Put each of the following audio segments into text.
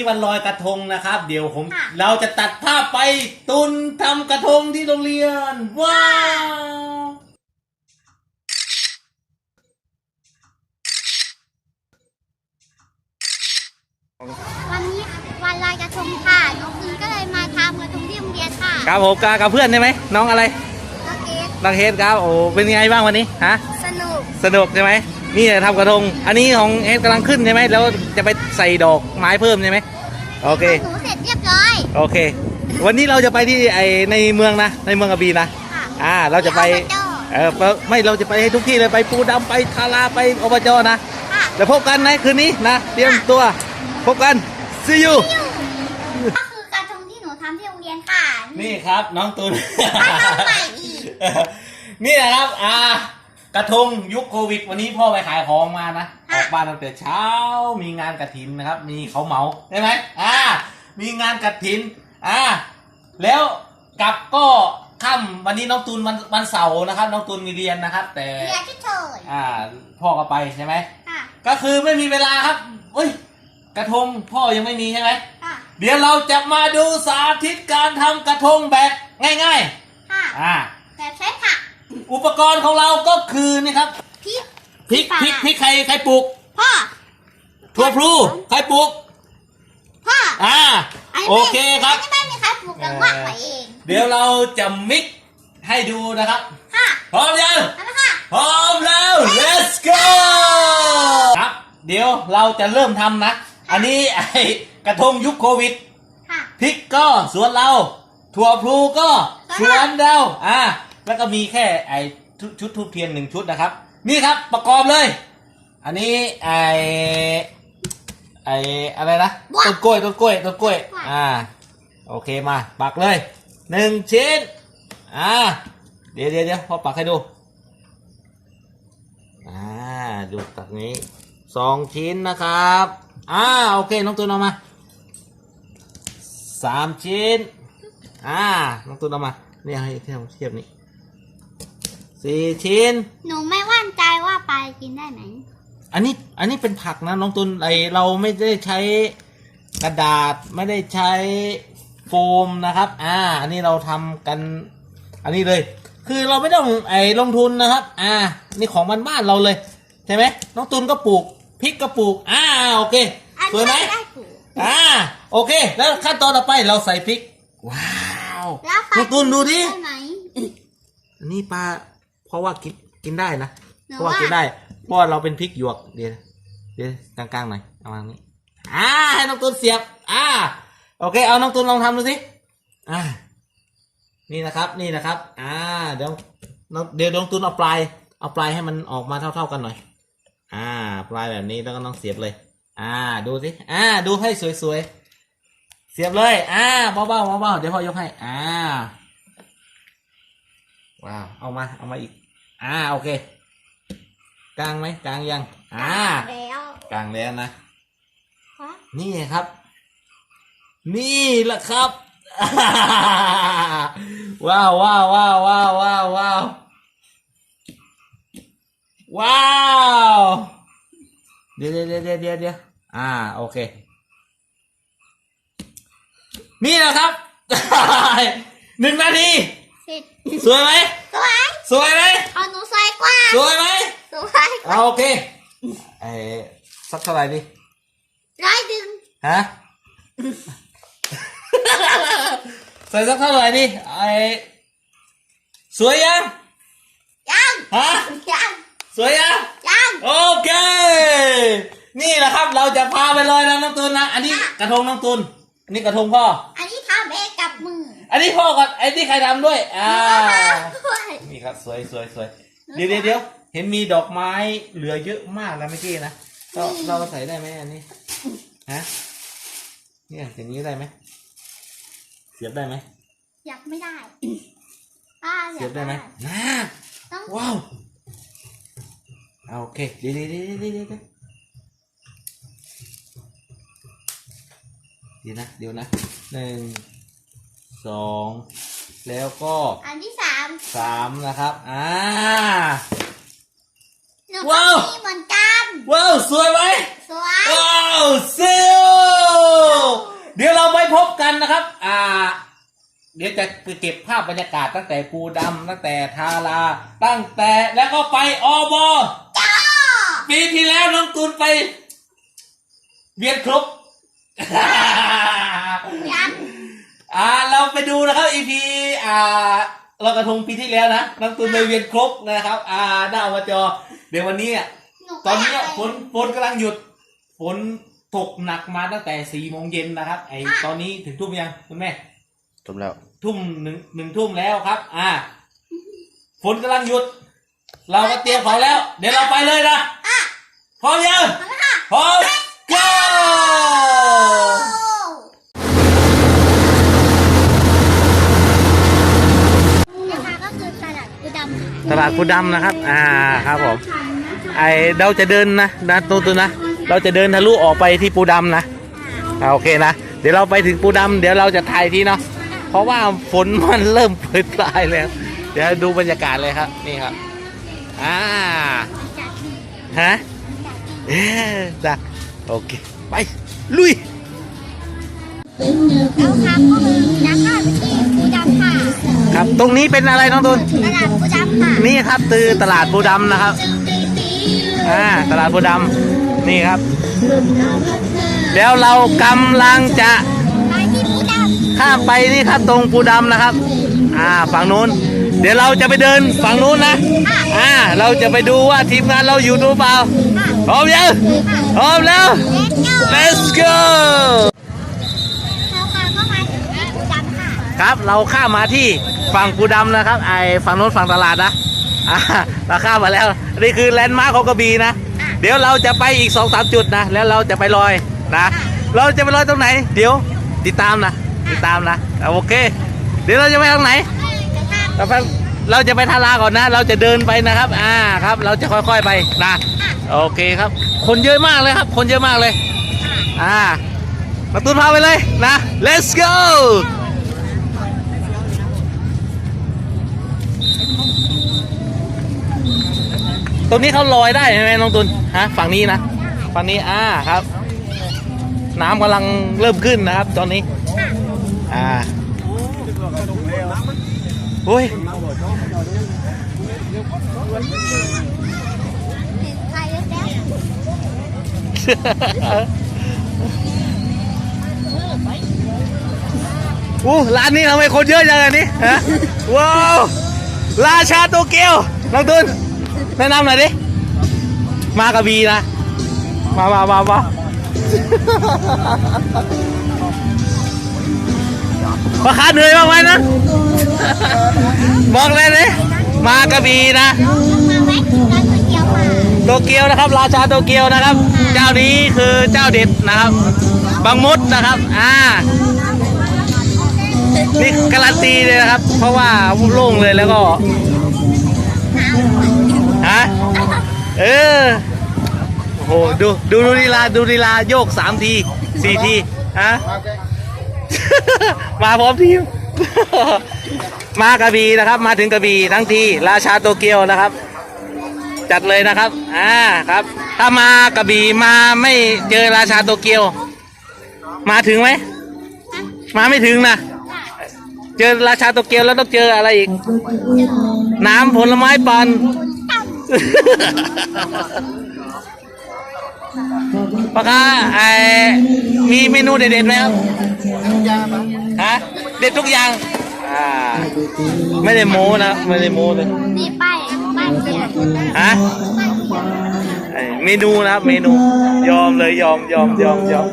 นนี้วันลอยกระทงนะครับ เดี๋ยวผมค่ะเราจะตัดภาพไปตุนทำกระทงที่โรงเรียน ว้าว วันนี้วันลอยกระทงค่ะ น้องคุณก็เลยมาทำกระทงที่โรงเรียนค่ะครับผมกากับเพื่อนใช่ไหมน้องอะไรน้องเกดน้องเฮดครับโอ้เป็นยังไงบ้างวันนี้ฮะสนุกสนุกใช่ไหม นี่จะทำกระทง อันนี้ของเฮดกำลังขึ้นใช่ไหมแล้วจะไปใส่ดอกไม้เพิ่มใช่ไหมโอเค หนูเสร็จเรียบร้อยโอเค วันนี้เราจะไปที่ไอในเมืองนะ ในเมืองกระบี่นะ ค่ะ อ่า เราจะไป ที่อบจ เออไม่ไม่ เราจะไปให้ทุกที่เลย ไปปูดำไปทาราไปอบจนะ ค่ะแล้วพบกันในคืนนี้นะ เตรียมตัว พบกัน see you ก็คือกระทงที่หนูทำที่โรงเรียนค่ะ นี่ครับน้องตุนมาทำใหม่อีก นี่แหละครับ อ่า กระทงยุคโควิด วันนี้พ่อไปขายของมานะอค่ะอกบ้านตั้งแต่เช้า มีงานกระถินนะครับ มีเขาเหมาใช่ไหมอ่า มีงานกระถิน อ่า แล้วกลับก็ค่ำวันนี้น้องตุนวันวันเสาร์นะครับ น้องตุนมีเรียนนะครับ แต่เรียนที่เฉยอ่า พ่อก็ไปใช่ไหมค่ะก็คือไม่มีเวลาครับเอ้ย กระทงพ่อยังไม่มีใช่ไหมค่ะเดี๋ยวเราจะมาดูสาธิตการทำกระทงแบบง่ายค่ะๆอ่าแบบใช้ผัก อุปกรณ์ของเราก็คือนี่ครับพริกพริกป่าพริกพริกใครใครปลูกพ่อ ถั่วพลูใครปลูกพ่ออ่าอันนี้โอไม่เคครับ อันนี้ไม่มีใครปลูกกันว่าไปเองเดี๋ยวเราจะมิกซ์ให้ดูนะครับ ค่ะพร้อมยังทำไหมค่ะ พร้อมแล้ว let's go ครับ เดี๋ยวเราจะเริ่มทำนะ อันนี้ไอกระทงยุคโควิด ค่ะ พริกก็สวนเรา ถั่วพลูก็สวนเรา อ่า แล้วก็มีแค่ไอชุดชุดทูบเทียนหนึ่งชุดนะครับ นี่ครับประกอบเลย อันนี้ไอไออะไรนะต้นกล้วยต้นกล้วยต้นกล้วย อ่า โอเคมา ปักเลยหนึ่งชิ้น อ่า เดี๋ยวเดี๋ยวเดี๋ยวพอปักให้ดู อ่า ดูตักนี้สองชิ้นนะครับ อ่า โอเค น้องตูนเอามาสามชิ้น อ่า น้องตูนเอามา เนี่ยให้เทียบเทียบนี้ สี่ชิ้น หนูไม่ว่านใจว่าปลากินได้ไหม อันนี้อันนี้เป็นผักนะน้องตุนไอเราไม่ได้ใช้กระดาษไม่ได้ใช้โฟมนะครับ อ่า อันนี้เราทำกัน อันนี้เลย คือเราไม่ต้องไอลงทุนนะครับ อ่า นี่ของบ้านบ้านๆเราเลยใช่ไหมน้องตุนก็ปลูกพริกก็ปลูก อ่าโอเคอันสวยไหมนี้ไม่ได้ปลูกอ่าโอเค แล้วขั้นตอนต่อไปเราใส่พริก ว้าวแล้วปลาน้องตุนดูดิได้ไหมอันนี้ปลา เพราะว่ากินกินได้นะหนูเพราะว่าว่ากินได้เพราะว่าเราเป็นพริกหยวกเดี๋ยวเดี๋ยวกลางๆหน่อยเอามาตรงนี้อ่าให้น้องตุนเสียบ อ่า โอเค เอาน้องตุนลองทำดูสิอ่านี่นะครับนี่นะครับ อ่า เดี๋ยวน้องเดี๋ยวน้องตุนเอาปลายเอาปลายให้มันออกมาเท่า ๆกันหน่อย อ่า ปลายแบบนี้แล้วก็น้องเสียบเลย อ่า ดูสิอ่า ดูให้สวยๆเสียบเลย อ่าเบาๆเบาๆเดี๋ยวพ่อยกให้ อ่าว้าวเอามาเอามาอีก อ่าโอเคกลางไหมกลางยัง อ่า แล้วกลางแล้วนะ ฮะนี่ครับ นี่แหละครับ ว้าวว้าวว้าวว้าวว้าวว้าวว้าวเดี๋ยวเดี๋ยวเดี๋ยวเดี๋ยวเดี๋ยวอ่าโอเค นี่แหละครับ หนึ่งนาทีสิบสวยไหม สวย สวยไหมเอาหนูสวยกว่าสวยไหมสวยเอาโอเคเออสักเท่าไหร่ดีร้อยดึงฮะใส่สักเท่าไหร่ดิไอสวยยังยังฮะยังสวยยังยังโอเค นี่แหละครับเราจะพาไปลอยน้ำน้ำตุนนะ อันนี้กระทงน้ำตุนอันนี้กระทงพ่อ อันนี้ทำเองกับมื ออันนี้พ่อก่อนไอ้ที่ใครทำด้วย อ่าด้วยนี่ครับสวยสวยสวยเดี๋ยวเดี๋ยวเดี๋ยวเห็นมีดอกไม้เหลือเยอะมากนะเมื่อกี้นะเราเราใส่ได้ไหมอันนี้ฮะเนี่ยอย่างนี้ได้ไหมเสียบได้ไหมอยากไม่ได้อ่าเสียบได้ไหมน่าต้องว้าวเอาโอเคเดี๋ยวเดี๋ยวเดี๋ยวเดี๋ยวเดี๋ยวเดี๋ยวเดี๋ยวนะเดี๋ยวนะหนึ่ง สองแล้วก็อันที่สามสามนะครับ อ่า หนูว้าก็วมีเหมือนกัน ว้าว สวยไหม สวย ว้าวซิลเดี๋ยวเราไปพบกันนะครับ อ่า เดี๋ยวจะไปเก็บภาพบรรยากาศตั้งแต่ปูดำตั้งแต่ทาราตั้งแต่แล้วก็ไปอบอจ้าปีที่แล้วน้องตูนไป เวียนครบ ยักษ์ อ่าเราไปดูนะครับ EP อ่าลอยกระทงปีที่แล้วนะน้องตูนไปเวียนครบนะครับ อ่าหน้าอบจเดี๋ยววันนี้อะหนูตอนนี้ฝนฝนกำลังหยุดฝนตกหนักมาตั้งแต่สี่โมงเย็นนะครับไอตอนนี้ถึงทุ่มยังคุณแม่ จบแล้วทุ่มหนึ่งหนึ่งทุ่มแล้วครับ อ่า ฝนกำลังหยุด เราก็เตรียมของแล้ว เดี๋ยวเราไปเลยนะพร้อมยังพร้อม go นะคะก็คือตลาดปูดำ ตลาดปูดำนะครับ อ่าครับผม ไอเราจะเดินนะนะตูนตูนนะ เราจะเดินทะลุออกไปที่ปูดำนะอ่าโอเคนะ เดี๋ยวเราไปถึงปูดำเดี๋ยวเราจะถ่ายที่เนาะ เพราะว่าฝนมันเริ่มปรายแล้ว เดี๋ยวดูบรรยากาศเลยครับ นี่ครับ อ่า ฮะเอ๊ะจ้ะโอเค ไป ลุยแล้วครับก็คือนักข่าวที่ปูดำค่ะ ครับ ตรงนี้เป็นอะไรน้องตูนตลาดปูดำค่ะนี่ครับตือตลาดปูดำนะครับอ่าตลาดปูดำนี่ครับ แล้วเรากำลังจะไปที่ปูดำข้ามไปนี่ครับตรงปูดำนะครับ อ่าฝั่งนู้น เดี๋ยวเราจะไปเดินฝั่งนู้นนะอ่าเราจะไปดูว่าทีมงานเราอยู่ดูเปล่าค่ะพร้อมยังพร้อมแล้ว Let's go let's go เราค่ะก็มาถึงที่ปูดำค่ะครับเราข้ามมาที่ ฝั่งปูดำนะครับ ไอฝั่งโน้นฝั่งตลาดนะอ่าเราข้ามมาแล้ว นี่คือแลนด์มาร์คของกระบี่นะ เดี๋ยวเราจะไปอีกสองสามจุดนะ แล้วเราจะไปลอยนะ เราจะไปลอยตรงไหน เดี๋ยวติดตามนะ ติดตามนะอะโอเค เดี๋ยวเราจะไปทางไหนเราไปเราจะไปทาราก่อนนะ เราจะเดินไปนะครับ อ่าครับ เราจะค่อยๆไปนะ โอเคครับ คนเยอะมากเลยครับ คนเยอะมากเลย อ่ามาตุ้นพาไปเลยนะ let's go ตรงนี้เขาลอยได้ใช่ไหมน้องตุนฮะฝั่งนี้นะฝั่งนี้อ่าครับ น้ำกำลังเริ่มขึ้นนะครับ ตอนนี้ อ่าโอ้ยหู้วอู้ร้านนี้ทำไมคนเยอะจังอันนี้ฮะว้าวราชาโตเกียวน้องตุน แนะนำหน่อยดิ มากระบีนะ มามามามาราคาเหนื่อยบ้างไหมนะ บอกเลยดิมากระบีนะน้องมาแวะกินร้านก๋วยเตี๋ยวค่ะโตเกียวนะครับ ราชาโตเกียวนะครับ เจ้านี้คือเจ้าเด็ดนะครับ บางมดนะครับ อ่า นี่การันตีเลยนะครับ เพราะว่าโล่งเลยแล้วก็ เออโอ้โหดูดูดูลีลาดูลีลาโยกสามทีสี่ทีฮะ มาพร้อมทีม มากระบี่นะครับ มาถึงกระบี่ทั้งทีราชาโตเกียวนะครับ จัดเลยนะครับอ่าครับ ถ้ามากระบี่มาไม่เจอราชาโตเกียว มาถึงไหมมาไม่ถึงนะเจอราชาโตเกียวแล้วต้องเจออะไรอีก น้ำผลไม้ปั่น ปากกาไอมีเมนูเด็ดๆไหมครับฮะเด็ดทุกอย่าง อ่า ไม่ได้โม้นะ ไม่ได้โม้เลยนี่ป้ายป้ายเขียนฮะป้ายเขียนไอ้เมนูนะครับเมนู ยอมเลยยอมยอมยอมยอม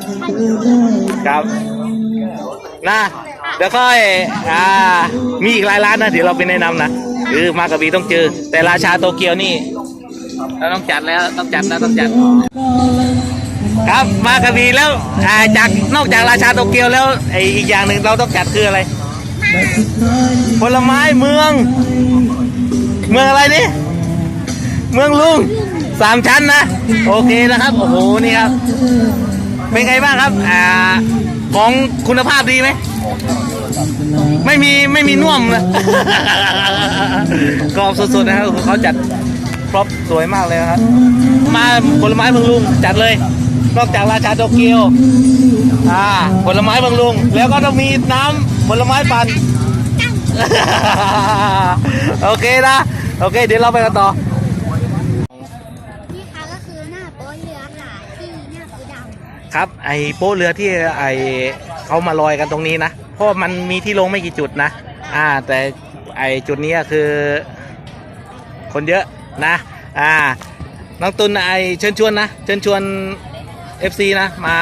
ครับนะเดี๋ยวค่อยอ่ามีอีกหลายร้านนะเดี๋ยวเราไปแนะนำนะ คือมากระบี่ต้องเจอ แต่ราชาโตเกียวนี่เราต้องจัดแล้วต้องจัดนะต้องจัด ครับมากระบี่แล้วอ่าจากนอกจากราชาโตเกียวแล้วไออีกอย่างหนึ่งเราต้องจัดคืออะไรผลไม้เมือง เมืองอะไรนี่เมืองลุงสามชั้นนะ โอเคนะครับโอ้โหนี่ครับ เป็นไงบ้างครับ อ่า ของคุณภาพดีไหม ไม่มีไม่มีน่วมนะกรอบสดๆนะครับเขาจัดพร็อพสวยมากเลยนะครับ มาผลไม้เมืองลุงจัดเลย นอกจากราชาโตเกียวอ่าผลไม้เมืองลุง แล้วก็ต้องมีน้ำผลไม้ปั่นโอเคนะ โอเค เดี๋ยวเราไปกันต่อนี่ค่ะก็คือหน้าโป๊ะเรือค่ะที่หน้าปูดำครับไอโป๊ะเรือที่ไอเขามาลอยกันตรงนี้นะ เพราะมันมีที่ลงไม่กี่จุดนะ อ่า แต่ไอจุดนี้คือ คนเยอะนะ อ่า น้องตุนไอเชิญชวนนะ เชิญชวน FC นะมา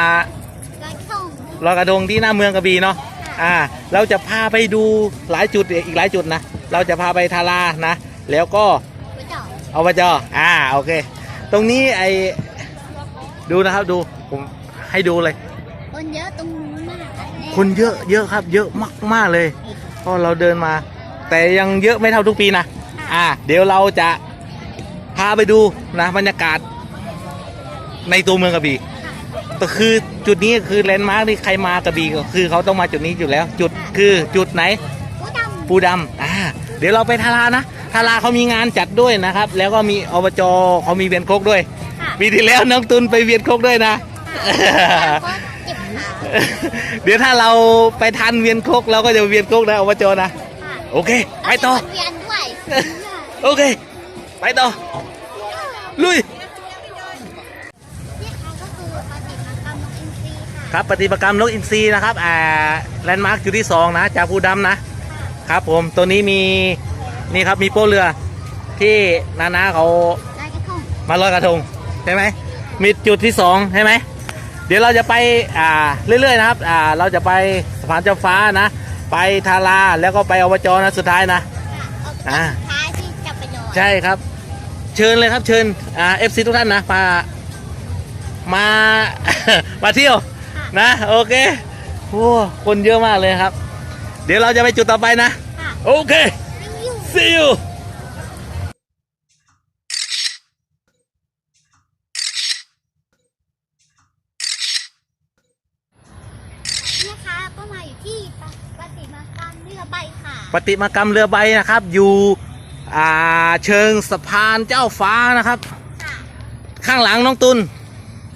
รอยส่งลอยกระทงที่หน้าเมืองกระบี่เนาะ อ่า เราจะพาไปดูหลายจุดอีกหลายจุดนะ เราจะพาไปทารานะ แล้วก็ไปต่ออบจอ่า โอเค ตรงนี้ไอดูนะครับดู ผมให้ดูเลย คนเยอะเยอะครับ เยอะมากมากๆเลยเพราะเราเดินมา แต่ยังเยอะไม่เท่าทุกปีนะอ่า เดี๋ยวเราจะพาไปดูนะบรรยากาศ ในตัวเมืองกระบี่ก็คือจุดนี้คือแลนด์มาร์คที่ใครมากระบี่ก็คือเขาต้องมาจุดนี้อยู่แล้ว จุดคือจุดไหน ปูดำปูดำอ่าเดี๋ยวเราไปทารานะทาราเขามีงานจัดด้วยนะครับ แล้วก็มีอบจเขามีเวียนโคกด้วยค่ะปีที่แล้วน้องตุนไปเวียนโคกด้วยนะก็ เจ็บขาเดี๋ยวถ้าเราไปทันเวียนโคกเราก็จะเวียนโคกนะอบจนะ ค่ะโอเค ไปต่อแล้วมีคนเวียนด้วยโอเค ไปต่อ ลุย นี่ค่ะก็คือปฏิมากรรมนกอินทรีค่ะครับปฏิบัติกรรมนกอินทรีนะครับอ่าแลนด์มาร์คจุดที่สองนะจากภูดำนะ ครับผมตัวนี้มีนี่ครับมีโป๊ะเรือ ที่นานาเขาลอยกระทงมาลอยกระทงใช่ไหมมีจุดที่สองใช่ไหม เดี๋ยวเราจะไปอ่าเรื่อยๆนะครับอ่าเราจะไปสะพานเจ้าฟ้านะ ไปทาราแล้วก็ไปอบจนะสุดท้ายนะค่ะเอาอ่า ท้ายที่จะไปลอยใช่ครับ เชิญเลยครับเชิญอ่าเอฟซีทุกท่านนะมามา มาเที่ยวนะโอเคโอ้คนเยอะมากเลยครับ เดี๋ยวเราจะไปจุดต่อไปนะ ค่ะ โอเคยู see you นี่ค่ะก็มาอยู่ที่ปฏิมากรรมเรือใบค่ะ ปฏิมากรรมเรือใบนะครับ อยู่อ่าเชิงสะพานเจ้าฟ้านะครับค่ะข้างหลังน้องตุน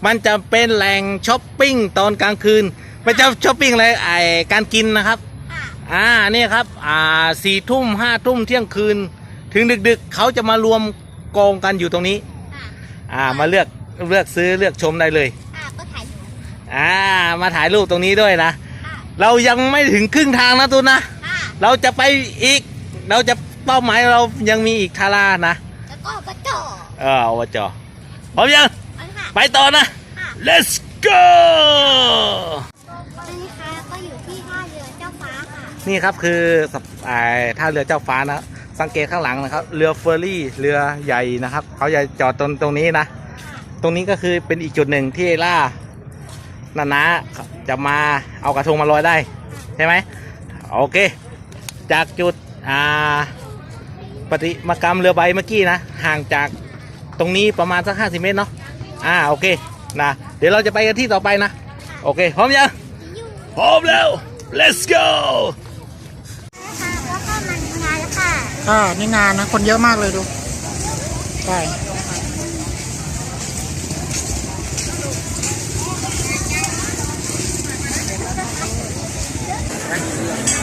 มันจะเป็นแหล่งช้อปปิ้งตอนกลางคืนไม่ใช่ช้อปปิ้งอะไรไอการกินนะครับค่ะอ่านี่ครับอ่าสี่ทุ่มห้าทุ่มเที่ยงคืน ถึงดึกๆ เขาจะมารวมกองกันอยู่ตรงนี้ค่ะอ่ามาเลือกเลือกซื้อเลือกชมได้เลยค่ะก็ถ่ายรูปอ่ามาถ่ายรูปตรงนี้ด้วยนะค่ะเรายังไม่ถึงครึ่งทางนะตุนนะค่ะ เราจะไปอีก เราจะเป้าหมายเรายังมีอีกทารานะแล้วก็กระจอกเออวจพร้อมยัง อันค่ะไปต่อนะค่ะ let's go อันนี้ค่ะก็อยู่ที่ท่าเรือเจ้าฟ้าค่ะ นี่ครับคือสะอ่าท่าเรือเจ้าฟ้านะ สังเกตข้างหลังนะครับ เรือเฟอร์รี่ เรือใหญ่นะครับ เขาจะจอดตรงตรงนี้นะ ตรงนี้ก็คือเป็นอีกจุดหนึ่งที่ล่านานาจะมาเอากระทงมาลอยได้ ใช่ไหม โอเค จากจุดอ่าปฏิมากรรมเรือใบเมื่อกี้นะ ห่างจากตรงนี้ประมาณสักห้าสิเมตรเนาะอ่าโอเคนะเดี๋ยวเราจะไปกันที่ต่อไปนะ โอเค พร้อมยังอยู่พร้อมแล้ว let's go นะคะแล้วก็มันงานแล้วค่ะค่ะนี่งานนะ คนเยอะมากเลยดูใช่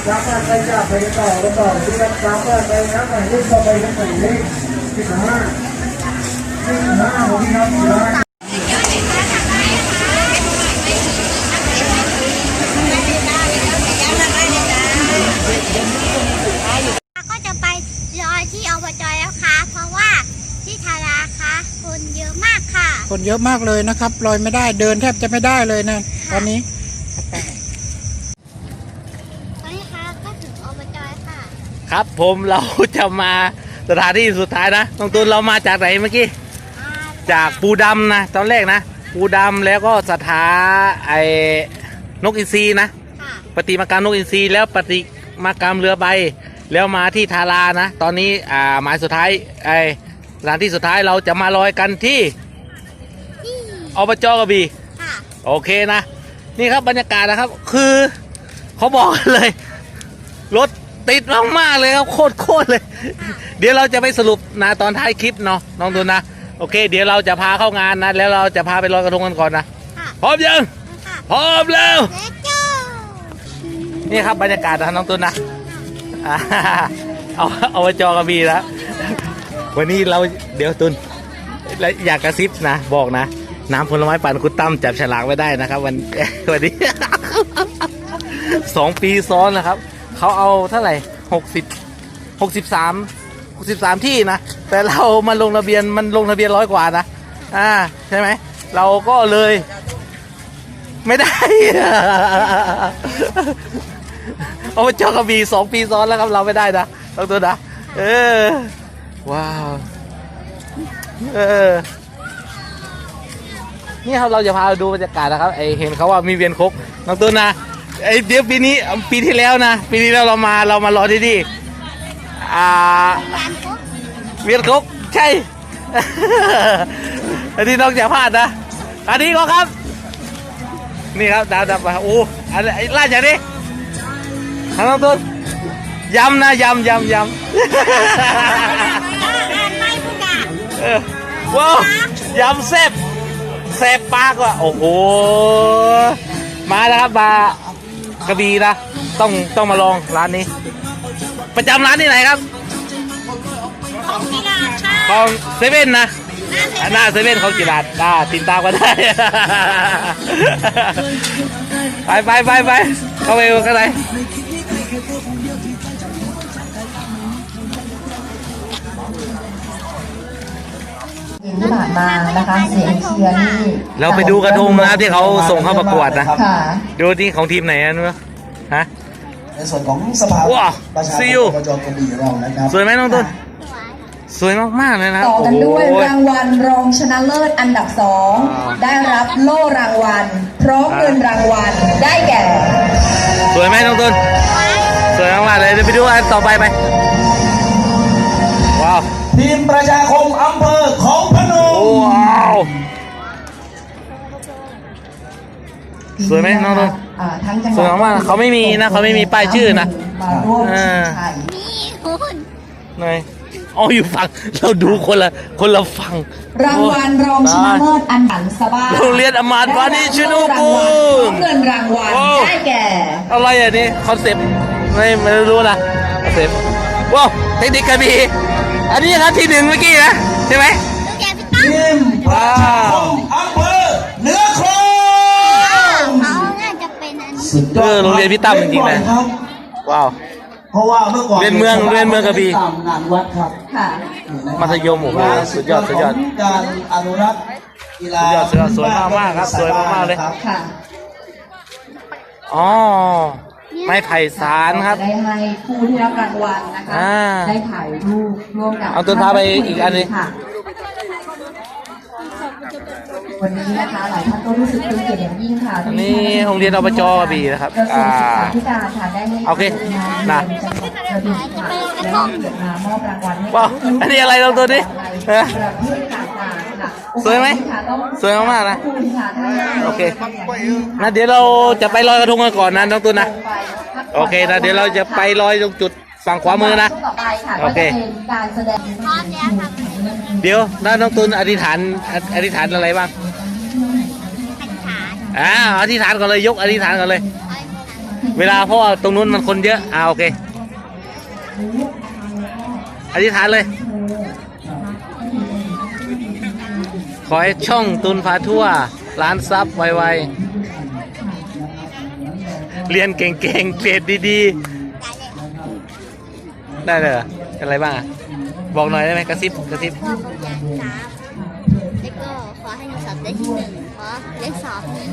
รับมาไปจากไปต่อกันต่อที่รับรับมาไปนะหมายเลขต่อไปกันหมายเลขสิบห้าสิบห้าของพี่ครับสิบห้าคนเยอะมากเลยนะครับลอยไม่ได้เดินแทบจะไม่ได้เลยนะตอนนี้ ครับผมเราจะมาสถานที่สุดท้ายนะตรงตูนเรามาจากไหนเมื่อกี้อ่าจากปูดำนะตอนแรกนะปูดำแล้วก็สถาไอ้นกอินทรีนะค่ะปฏิมากรรมนกอินทรีแล้วปฏิมากรรมเรือใบ แล้วมาที่ทารานะ ตอนนี้อ่าหมายสุดท้ายไอ้สถานที่สุดท้ายเราจะมาลอยกันที่ที่อบจกระบี่ค่ะโอเคนะ นี่ครับบรรยากาศนะครับ คือเขาบอกกันเลย รถ ติดมากๆเลยครับโคตรโคตรเลย เดี๋ยวเราจะไปสรุปนะตอนท้ายคลิปเนาะน้องตุนนะโอเค เดี๋ยวเราจะพาเข้างานนะ แล้วเราจะพาไปลอยกระทงกันก่อนนะค่ะพร้อมยังค่ะพร้อมแล้วเลโก้นี่ครับบรรยากาศนะน้องตุนนะอ่าเอาเอาไว้จอกระบีนะวันนี้เราเดี๋ยวตุนแล้วอยากกระซิบนะบอกนะ น้ำผลไม้ปั่นคุณตั้มจับฉลากไว้ได้นะครับ วันวันนี้สองปีซ้อนนะครับ เขาเอาเท่าไหร่หกสิบหกสิบสามหกสิบสามที่นะ แต่เรามาลงทะเบียนมันลงทะเบียนร้อยกว่านะ อ่าใช่ไหม เราก็เลย ไม่ได้ เอาไปเจอกระบี่สองปีซ้อนแล้วครับเราไม่ได้นะต้องตัวนะ เออ ว้าว เออนี่ครับเราจะพาดูบรรยากาศนะครับไอเห็นเขาว่ามีเวียนคกน้องตูนนะ ไอ้เดี๋ยวปีนี้ปีที่แล้วนะ ปีที่แล้วเรามาเรามารอที่นี่อ่าเวียนคุกใช่ อันนี้น้องอย่าพลาดนะ อันนี้ก็ครับ นี่ครับดาวดับมาโอ้อันไอ้ล่าดอย่างนี้ทางน้องตูนยำนะยำยำยำว้าวยำแซ่บแซ่บปากว่ะโอ้โห มาแล้วครับมา กระบี่นะ ต้องต้องมาลองร้านนี้ ประจำร้านที่ไหนครับของกีฬาค่ะ ของเซเว่นนะหน้าเซเว่นของกีฬาอ่าติดตามก็ได้ ไปไปไปไปเข้าไปกันเล ยที่ผ่านมานะคะเสียงเชียร์นี่เราไปดูกระทงนะที่เขาส่งเข้าประกวดนะค่ะดูที่ของทีมไหนนะนู้ฮะในส่วนของสภาว้าวประชาซิชลนอบจกระบี่เรานะครับสวยไหมน้องต้นสวยสวยมากๆเลยนะต่อกันด้วยโอ้โหรางวัลรองชนะเลิศอันดับสองได้รับโล่รางวัลพร้อมเงินรางวัลได้แก่ สวยไหมน้องต้นสวยมากๆเลยเดี๋ยวไปดูอันต่อไปไปว้าวทีมประชาคมอำเภอของพนม ว้าวสวยไหมน้องต้นอ่าทั้งจังหสวยมากๆเขาไม่มีนะเขาไม่มีป้ายชื่อนะ มาร่วมอ่าชิงชัยนี่คุณหน่อยอ๋ออยู่ฝั่งเราดูคนละคนละฝั่งรางวัลรองชนะเลิศอันดับสบ้าโรงเรียนอมาตย์วานิชนุกูลพร้อมเงินรางวัลโอ้ ได้แก่ อะไรอะนี่คอนเซปต์ไม่ไม่รู้นะคอนเซปต์ว้าวเทคนิคกระบี่อันนี้ครับที่หนึ่งเมื่อกี้นะใช่ไหม ลูกแกพี่ตั้มทีมประชาคมอำเภอเหนือคลองเขาน่าจะเป็นอันนี้สุดยอดเออโรงเรียนพี่ตั้มจริงๆนะ ครับ ว้าว เพราะว่าเมื่อก่อนเรียนเมืองเรียนเมืองกระบี่ ตามงานวัดครับ ค่ะ มัธยมโอ้โหสุดยอดสุดยอด ของการอนุรักษ์กีฬาสุดยอดสุดยอดสวยมากๆครับสวยมากๆเลย ครับค่ะอ๋อไม้ไผ่สารครับจะได้ให้ผู้ที่รับรางวัลนะคะ อ่าได้ถ่ายรูปร่วมกับเอาตัวพาไปอีกอันหนึ่ง ค่ะ วันนี้นะคะหลายท่านก็รู้สึกเป็นเกียรติอย่างยิ่งค่ะอันนี้โรงเรียนอบจกระบี่นะครับกระทรวงศึกษาอ่าธิการค่ะได้ให้โอเคงานะนจังหวัดกระบี่ค่ะและเกียรติมามอบรางวัลให้ว้าวอันนี้อะไรลองตัวดิในเออประเทศต่างๆค่ะสวยไหมค่ะต้องสวยมากๆนะขอบคุณค่ะท่านนายกโอเคนะเดี๋ยวเราจะไปลอยกระทงกันก่อนนะน้องตุนนะโอเคนะเดี๋ยวเราจะไปลอยตรงจุดฝั่งขวามือนะต่อไปค่ะโอเคก็จะเป็นการแสดงพร้อมแล้วครับเดี๋ยวนะน้องตุนอธิษฐานอธิษฐานอะไรบ้างขันขา อ่าอธิษฐานก่อนเลยยกอธิษฐานก่อนเลย เวลาเพราะว่าตรงนู้นมันคนเยอะอ่าโอเคอธิษฐานเลย ขอให้ช่องตุนพาทั่ว ร้านซับไวๆ เรียนเก่งๆเกรดดีๆ ได้เลยออะไรบ้างอะบอกหน่อยได้ไหมกระซิบกระซิบ อบได้ที่หนึ่งขอเลขสอบหนึ่ง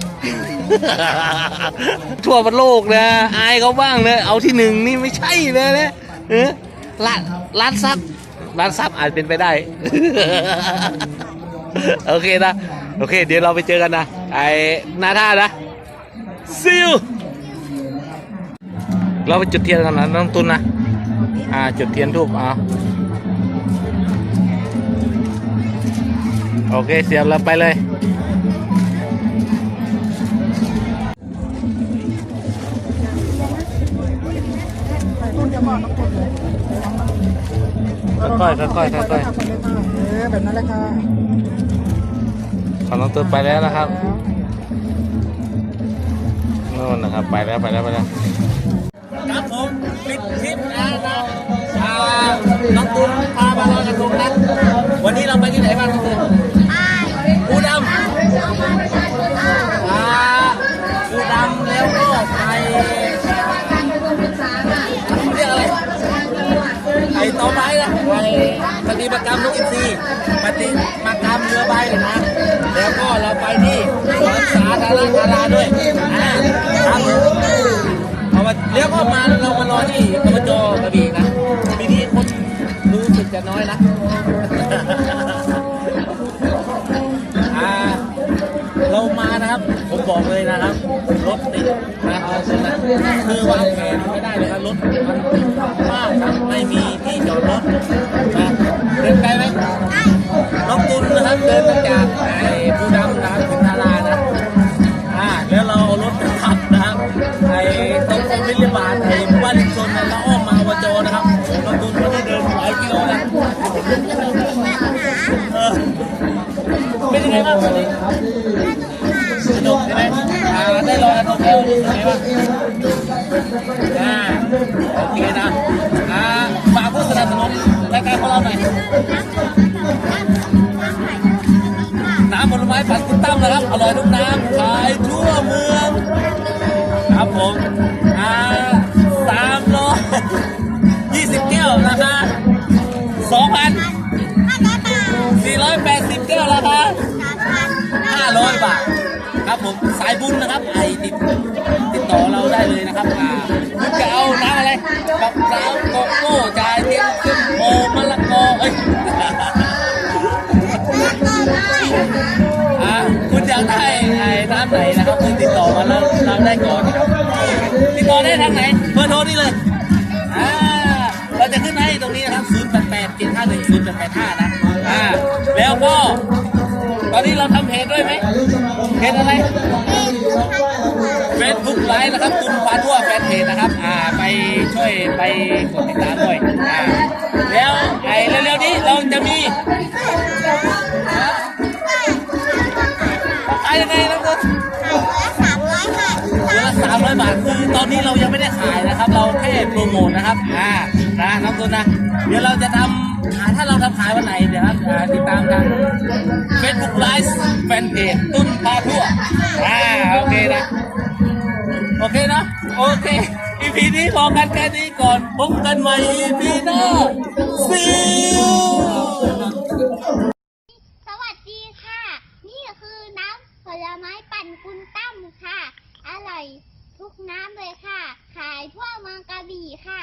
ทั่วประโลกนะอายเขาบ้างเลยเอาที่หนึ่งนี่ไม่ใช่เลยนะเออร้านร้านซับร้านซับอาจเป็นไปได้ โอเคนะ โอเค เดี๋ยวเราไปเจอกันนะไอ้หนาท่านะซิลเราไปจุดเทียนกันนะน้องตุนนะ อ่า จุดเทียนทูบอ่า โอเค เสียบแล้วไปเลย ค่อยๆค่อยๆค่อยเออแบบนั้นเลยค่ะๆของน้องตูนไปแล้วนะครับนู่นนะครับ ไปแล้วไปแล้วไปแล้ว ครับผมปิดคลิปแล้วนะอ่าน้องตูนพามาลอยกระทงนะวันนี้เราไปที่ไหนบ้างน้องตูน ฏิมากรรมนกอินทรีปฏิมากรรมเรือใบนะ แล้วก็เราไปที่สวนสาธารณะดาราด้วยครับเอามาเลี้ยวก็มาเรามารอที่กบจกระบี่นะปีนี้คนรู้สึกจะน้อยนะเรามานะครับ ผมบอกเลยนะครับรถติดนะคือวางแผนไม่ได้เลยครับรถมันติดมากครับไม่มีที่จอดรถนะ เดินไกลไหมน้องตุนนะครับเดินมาจากไอ้ผู้ดำนะครับถึงทารานะอ่าแล้วเราเอารถไปขับนะครับไอ้ตรงวิลเลบาทไอ้หมู่บ้านลิงซนนี่ยเราอ้อมมาอวจนะครับน้องตุนไม่ได้เดินหลายกิโลนะเออเป็นยังไงบ้างวันนี้สนุกใช่ไหมอ่าได้ลอยกระทงแล้วรู้สึกไงบ้างอ่าโอเคนะ ของเราหน่อยน้ำผลไม้ปั่นคุณตั้มนะครับ อร่อยทุกน้ำขายทั่วเมือง ครับผมอ่าสามร้อยยี่สิบแก้วราคาสองพันสี่ร้อยแปดสิบแก้วราคา500บาทครับผมสายบุญนะครับไอติดติดต่อเราได้เลยนะครับอ่าจะเอาน้ำอะไร 751 0885นะอ่าแล้วก็ ตอนนี้เราทำเพจด้วยไหมเพจอะไรเฟซบุ๊กไลฟ์นะครับตุนพาทั่วแฟนเพจนะครับ อ่าไปช่วยไปกดติดตามด้วยอ่าแล้วไอ้เร็วๆนี้เราจะมีขายยังไงน้องตุนเดือนละสามร้อยบาทคือตอนนี้เรายังไม่ได้ขายนะครับ เราแค่โปรโมทนะครับอ่านะน้องตุนนะเดี๋ยวเราจะทำขา ถ้าเราทำขายวันไหนเดี๋ยวครับติดตามกัน Facebook Live แฟนเพจตุ้นพาทั่วอ่าโอเคนะ โอเคนะ โอเค EP นี้พอกันแค่นี้ก่อนพบกันใหม่ EP หน้า See you สวัสดีค่ะ นี่คือน้ำผลไม้ปั่นคุณตั้มค่ะ อร่อยทุกน้ำเลยค่ะ ขายทั่วเมืองกระบี่ค่ะ